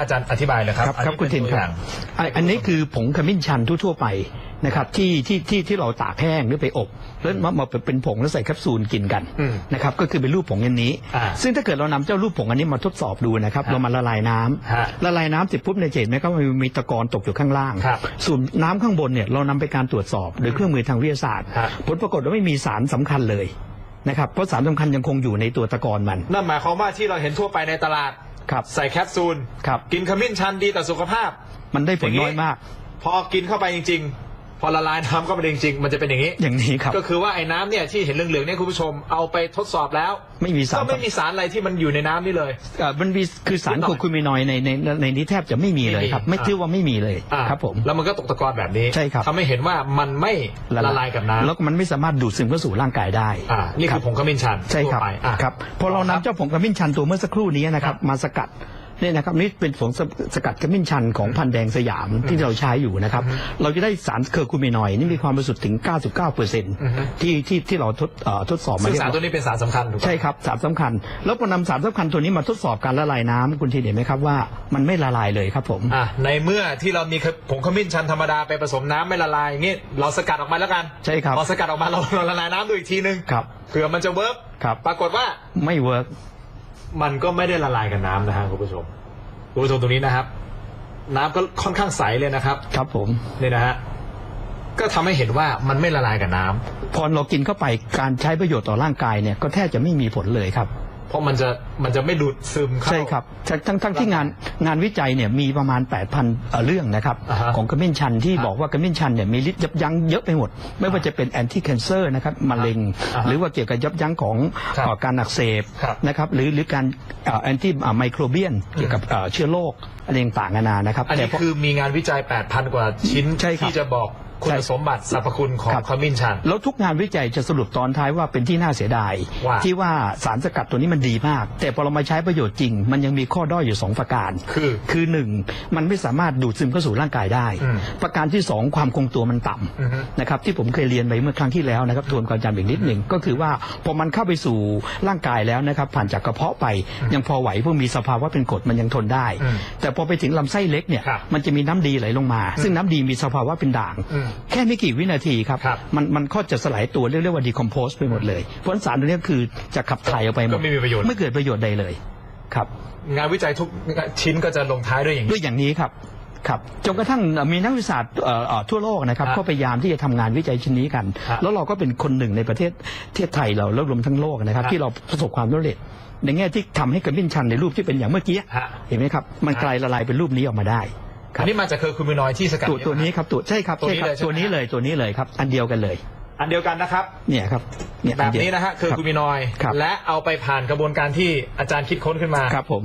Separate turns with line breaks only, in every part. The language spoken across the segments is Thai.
อาจารย์อธิบายเลยครับ
ครับครับ
อั
คุณ
เป็
ทิน
ตัว
ค
อ
รับ
ย่าง
อันอันนี้คือผงขมิ้นชันทั่วๆไปนะครับที่ที่ที่ที่เราตากแห้งหรือไปอบแล้วมามาเป็นผงแล้วใส่แคปซูลกินกัน
อืม
นะครับก็คือเป็นรูปผงอันนี้
อ่า
ซึ่งถ้าเกิดเรานำเจ้ารูปผงอันนี้มาทดสอบดูนะครับ
ฮะ
เรามาละลายน้ำ
ฮะ
ละลายน้ำเสร็จปุ๊บในยจะเห็นไหมครับว่ามันมีตะกอนตกอยู่ข้างล่าง
ครับ
ส่วนน้ำข้างบนเนี่ยเรานำไปการตรวจสอบโดยเครื่องมือทางวิทยาศาสตร์
ฮะ
ผลปรากฏว่าไม่มีสารสำคัญเลยนะครับเพราะสารสำคัญยังคงอยู่ในตัวตะกอนมัน
นั่นหมายความว่าที่เราเห็นทั่วไปในตลาด
ครับ
ใส่แคปซูล
ครับ
กินขมิ้นชันดีต่อสุขภาพ
มันได้ผล
อย่างนี้
น้อยมาก
พอกินเข้าไปจริง ๆ พอละลายน้ำเข้าไปจริงๆ มันจะเป็นอย่างนี้
อย่างนี้ครับ
ก็คือว่าไอ้น้ำเนี่ยที่เห็นเหลืองๆเนี่ยคุณผู้ชมเอาไปทดสอบแล้ว
ไม่มีสาร
ก็ไม่มีสารอะไรที่มันอยู่ในน้ำนี่เลย
เอ่อมันมีคือสาร
นิดหน่อย
โคคูมินอยด์ในในในนี้แทบจะไม่มีเลยครับ
ไม่
ไม่
มี
ถือว่าไม่มีเลย
อ่า
ครับผม
แล้วมันก็ตกตะกอนแบบนี้
ใช่ครับ
ทำให้เห็นว่ามันไม่ละลายกับน้ำ
แล้วก็มันไม่สามารถดูดซึมเข้าสู่ร่างกายได้
อ่านี่คือผงขมิ้นชัน
ใช่ครับ
ทั่วไปอะ
ครับพอเรานำเจ้าผงขมิ้นชันตัวเมื่อสักครู่นี้นะครับมาสกัด เนี่ยนะครับนี่เป็นผงสสกัดขมิ้นชันของพันธุ์แดงสยามที่เราใช้อยู่นะครับ เราจะได้สารเคอร์คูมินอยด์นี่มีความบริสุทธิ์ถึง 99เปอร์เซ็นต์ที่ที่ที่เราทดเอ่อทดสอบมา
ซึ่ง
เรียบ
สาร
ร้อย
ตัวนี้เป็นสารสำคัญถูกไหม
ใช่ครับสารสำคัญ แล้วพอนำสารสำคัญตัวนี้มาทดสอบการละลายน้ำคุณทีเห็นไหมครับว่ามันไม่ละลายเลยครับผม
อะในเมื่อที่เรามีผงขมิ้นชันธรรมดาไปผสมน้ำไม่ละลายอย่างงี้เราสกัดออกมาแล้วกัน
ใช่ครับ
พอสกัดออกมาเราเราละลายน้ำดูอีกทีนึง
ครับ
เผื่อมันจะเวิร์ก
ครับ
ปรากฏว่า
ไม่เวิร์ก
มันก็ไม่ได้ละลายกับน้ำนะฮะคุณผู้ชมคุณผู้ชมตรงนี้นะครับ น้ำก็ค่อนข้างใสเลยนะครับ
ครับผม
นี่นะฮะก็ทำให้เห็นว่ามันไม่ละลายกับน้ำ
พอเรากินเข้าไปการใช้ประโยชน์ต่อร่างกายเนี่ยก็แทบจะไม่มีผลเลยครับ
เพราะมันจะมันจะไม่ดูดซึมเข้า
ใช่ครับทั้งทั้งทั้งที่งานงานวิจัยเนี่ยมีประมาณ 8,000เอ่อเรื่องนะครับ
อ่าฮะ
ของกระมิ้นชันที่
ครับ
บอกว่ากระมิ้นชันเนี่ยมีฤทธิ์ยับยั้งเยอะไปหมด ไม่ว่าจะเป็นแอนตี้แคนเซอร์นะครับมะเร็ง
อ่าฮะ
หรือว่าเกี่ยวกับยับยั้งของ
ครับ
เอ่อการอักเสบ
ครับ
นะครับหรือหรือการแอนตี้ไมโครเบียนเกี่ยวกับเอ่อเชื้อโรคอะไรต่างๆนานานะครับ
อันนี้
แต่พอ
คือมีงานวิจัย 8,000 กว่าชิ้น
ใช่ครับ
ที่จะบอก คุ
ใช่
ณสมบัติสรรพคุณของ
ครับ
ขมิ้นชัน
แล้วทุกงานวิจัยจะสรุปตอนท้ายว่าเป็นที่น่าเสียดาย
ว่า
ที่ว่าสารสกัดตัวนี้มันดีมาก แต่พอเรามาใช้ประโยชน์จริง มันยังมีข้อด้อยอยู่ 2 ประการ
คือ
คือหนึ่งมันไม่สามารถดูดซึมเข้าสู่ร่างกายได้
อืม
ประการที่ 2 ความคงตัวมันต่
อือฮึำ
นะครับที่ผมเคยเรียนไปเมื่อครั้งที่แล้วนะครับทวนความจำอีกนิดหนึ่งก็คือว่าพอมันเข้าไปสู่ร่างกายแล้วนะครับผ่านจากกระเพาะไป ยังพอไหวเพวกมีสภาวะเป็นกรดมันยังทนได้
อืม
แต่พอไปถึงลำไส้เล็กเนี่ย
ครับ
มันจะมีน้ำดีไหลลงมา ซึ่งน้ำดีมีสภาวะเป็นด่าง
อืม
แค่ไม่กี่วินาทีครับ
ครับ
มันมันก็จะสลายตัวเรียกได้ว่าดีคอมโพสไปหมดเลยเพราะฉะนั้นสารตัวนี้คือจะขับถ่ายออกไปหม
ก็
ด
ไม่มีประโยชน์
ไม่เกิดประโยชน์ใดเลยครับ
งานวิจัยทุกชิ้นก็จะลงท้ายด้วยอย่าง
ด้
นี้
วยอย่างนี้ครับครับจนกระทั่งมีนักวิทยาศาสตร์เอ่อเอ่อทั่วโลกนะครับ
ฮะ
ก็พยายามที่จะทำงานวิจัยชิ้นนี้กัน
ฮะ
แล้วเราก็เป็นคนหนึ่งในประเทศประเทศไทยเราแล้วรวมทั้งโลกนะครับ
ฮะ
ที่เราประสบความสำเร็จ ในแง่ที่ทำให้กระมิ้นชันในรูปที่เป็นอย่างเมื่อกี้
ฮะ
เห็นไหมครับมัน
ฮะ
กลายละลายเป็นรูปนี้ออกมาได้ค
อั
รั
น
บ
นี้มาจากเคอร์คูมินอยด์ที่สกัด
ตัวตัวนี้ครับตัวใช่ครับ
ตัว
ใช่
นี้
ครับ
เลยใช่ไหม
ตัวนี้เลยตัวนี้เลยครับ อันเดียวกันเลย
อันเดียวกันนะครับ
เนี่ยครับเนี่ย
แบบนี้นะฮะเคอร์
รับ
คูมินอยด์
ครับ
และเอาไปผ่านกระบวนการที่อาจารย์คิดค้นขึ้นมา
ครับผม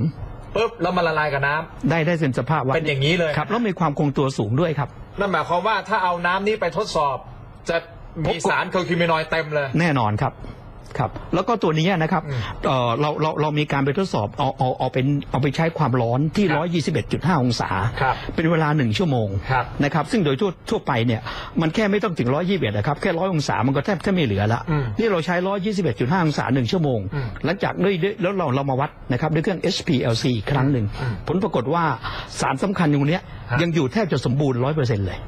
ปุ๊บแล้วมาละลายกับน้ำ
ได้ได้เซ็นสภาพว่า
เป็นอย่างนี้เลย
ครับแล้วมีความคงตัวสูงด้วยครับ
นั่นหมายความว่าถ้าเอาน้ำนี้ไปทดสอบ จะมีสารเคอร์คูมินอยด์เต็มเลย
แน่นอนครับ ครับแล้วก็ตัวนี้นะครับ
อืม
เอ่อเราเราเรามีการไปทดสอบเอาเอาเอาเป็นเอาไปใช้ความร้อนที่
ครับ
121.5 องศา
ครับ
เป็นเวลาหนึ่งชั่วโมง
ครับ
นะครับซึ่งโดยทั่วทั่วไปเนี่ยมันแค่ไม่ต้องถึง 121นะครับแค่ร้อยองศามันก็แทบแทบไม่เหลือละ
อืม
นี่เราใช้ 121.5 องศาหนึ่งชั่วโมง
อืม
หลังจากด้วยด้วยแล้วเราเรามาวัดนะครับด้วยเครื่อง HPLC อีกครั้งหนึ่ง
อืม
ผลปรากฏว่าสารสำคัญตรงเนี้ย
ฮะ
ยังอยู่แทบจะสมบูรณ์ร้อยเปอร์เซ็นต์เลย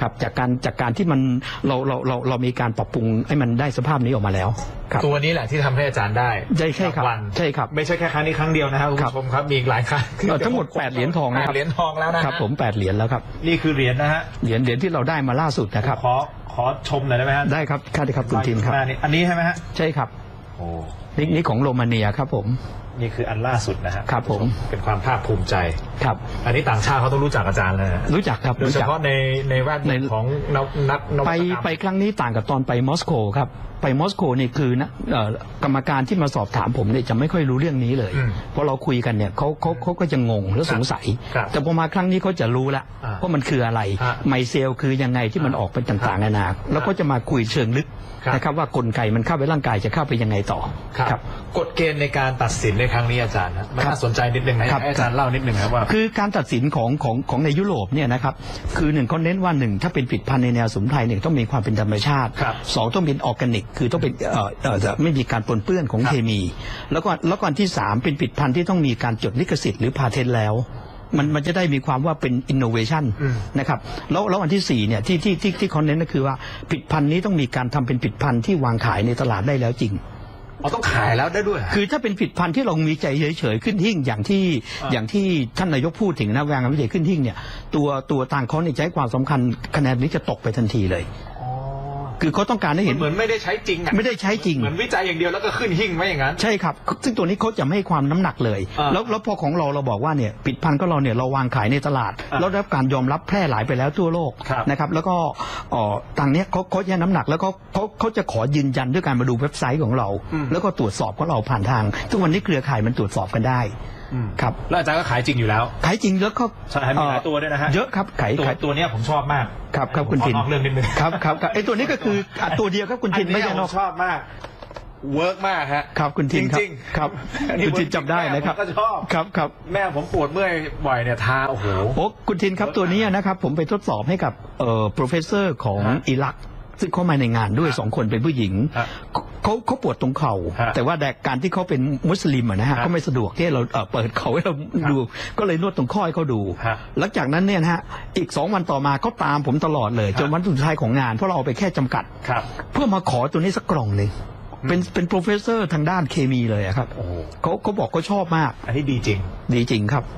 ครับจากการจากการที่มันเราเราเราเรามีการปรับปรุงให้มันได้สภาพนี้ออกมาแล้วครับ
ตัวนี้แหละที่ทำให้อาจารย์ได้
ใช่ใช่ครับา
งวัล
ใช่ครับ
ไม่ใช่แค่ครั้งนี้ครั้งเดียวนะครับคุณ
ครับ
ผู้ชมครับมีอีกหลายครั้ง
เอ่อทั้งหมดแปดเหรียญทองนะครับ
แปดเหรียญทองแล้วนะฮะ
ครับผมแปดเหรียญแล้วครับ
นี่คือเหรียญนะฮะ
เหรียญเหรียญที่เราได้มาล่าสุดนะครับ
ขอขอชมหน่อยได้ไหมฮะ
ได้ครับค่ะครับคุณทีมครับ
ข้างหน้านี่อันนี้ใช่ไหมฮะ
ใช่ครับ
โอ้
นี่นี่ของโรมาเนียครับผม
นี่คืออันล่าสุดนะฮะ
ครับผม
เป็นความภาคภูมิใจ
ครับ
อันนี้ต่างชาติเขาต้องรู้จักอาจารย์เลยนะ
รู้จักครับ
โดย
รู้
เฉ
จัก
พาะในในแวดว
ใน
งของนักนักนวัต
ไป
กรรม
ไปครั้งนี้ต่างกับตอนไปมอสโกครับไปมอสโกนี่คือนะเอ่อกรรมการที่มาสอบถามผมเนี่ยจะไม่ค่อยรู้เรื่องนี้เลย
อืม
เพราะเราคุยกันเนี่ยเขาเขาเขาก็จะงงและสงสัย
ครับ
แต่พอมาครั้งนี้เขาจะรู้ละ
อ่า
ว่ามันคืออะไร
ฮะ
ไมเซลคือยังไงที่มันออกเป็นต่างๆนานาแล้วก็จะมาคุยเชิงลึก
ครับ
นะครับว่ากลไกมันเข้าไปร่างกายจะเข้าไปยังไงต่อ
ครับกฎเกณฑ์ในการตัดสินในครั้งนี้อาจารย์นะมัน
ครับ
น่าสนใจนิดนึงนะอยากให้อาจารย์เล่านิดนึงครับว่า
คือการตัดสินของของของในยุโรปเนี่ยนะครับคือหนึ่งเขาเน้นว่าหนึ่งถ้าเป็นผลิตภัณฑ์ในแนวสมุนไพรหนึ่งต้องมีความเป็นธรรมชาติ
ครับ
สองต้องเป็นออร์แกนิก คือต้องเป็นเอ่อเอ่อจะไม่มีการปนเปื้อนของ
ครับ
เคมี แล้วก็แล้วก็อันที่สามเป็นผลิตภัณฑ์ที่ต้องมีการจดลิขสิทธิ์หรือพาเทนต์แล้วมันมันจะได้มีความว่าเป็น innovation
อืม
นะครับแล้วแล้วอันที่สี่เนี่ยที่ที่ที่ที่เขาเน้นก็คือว่าผลิดพันธุ์นี้ต้องมีการทำเป็นผลิดพันธุ์ที่วางขายในตลาดได้แล้วจริง
อ๋อต้องขายแล้วได้ด้วยเหรอ
คือถ้าเป็นผลิดพันธุ์ที่เรามีใจเฉยๆขึ้นหิ่งอย่างที่
อ่า
อย่างที่ท่านนายกพูดถึงนะแวงงานวิจัยขึ้นหิ่งเนี่ยตัวตัวต่างเขาเนี่ยจะให้ความสำคัญคะแนนนี้จะตกไปทันทีเลย
อ๋อ
คือเขาต้องการให้เห็น
เหมือนไม่ได้ใช้จริงอะ
ไม่ได้ใช้จริง
เหมือนวิจัยอย่างเดียวแล้วก็ขึ้นหิ่งไว้อย่างนั้น
ใช่ครับ ซึ่งตัวนี้เขาจะไม่ให้ความน้ำหนักเลย
อ่า
แล้วแล้วพอของเราเราบอกว่าเนี่ยผลิดพันธุ์ก็เราเนี่ยเราวางขายในตลาด
อ่า
แล้วได้รับการยอมรับแพร่หลายไปแล้วทั่วโลก
ครับ
นะครับ แล้วก็เอ่อทางเนี้ยเขาเขาแย่น้ำหนักแล้วก็เขาเขาจะขอยืนยันด้วยการมาดูเว็บไซต์ของเรา
อืม
แล้วก็ตรวจสอบของเราผ่านทาง ทุกวันนี้เครือข่ายมันตรวจสอบกันได้
อืม
ครับ
แล้วอาจารย์ก็ขายจริงอยู่แล้ว
ขายจริงแล้วก็
ใช่มีหลายตัวด้วยนะฮะ
เยอะครับขาย
ตัว
ขาย
ตัวเนี้ยผมชอบมาก
ครับครับคุณ
ผมขอ
ทิน
นอกเรื่องนิดนึง
ครับครับครับไอตัวนี้ก็คืออะตัวเดียวครับคุณทิน
อั
ไม่
เนี้ย
ใช่นอก
ผชอบมากเวิร์กมากฮะ
ครับคุณทินครับ
จริงๆ
ครับ
อันนี้
คุณทินจำได้นะครับ
ผมก็ชอบ
ครับครับ
แม่ผมปวดเมื่อยบ่อยเนี่ยทาโอ้โห
โอ้คุณทินครับตัวนี้นะครับผมไปทดสอบให้กับเอ่อ professor ของ
ฮะ
อิรักซึ่งเข้ามาในงานด้วยสองคนเป็นผู้หญิง
ฮะ
เขาเขาปวดตรงเข่า
ฮะ
แต่ว่าแต่การที่เขาเป็นมุสลิมอะนะฮะ
ฮะ
เขาไม่สะดวกที่เราเอ่อเปิดเขาให้เราดู ก็เลยนวดตรงข้อให้เขาดู
ฮะ
หลังจากนั้นเนี่ยนะฮะอีกสองวันต่อมาเขาตามผมตลอดเลย
ฮะ
จนวันสุดท้ายของงานเพราะเราเอาไปแค่จำกัด
ครับ
เพื่อมาขอตัวนี้สักกล่องหนึ่งเป็นเป็น professor ทางด้านเคมีเลยอะครับ
โอ้โห
เขาเขาบอกเขาชอบมาก
อันนี้ดีจริง
ดีจริงครับ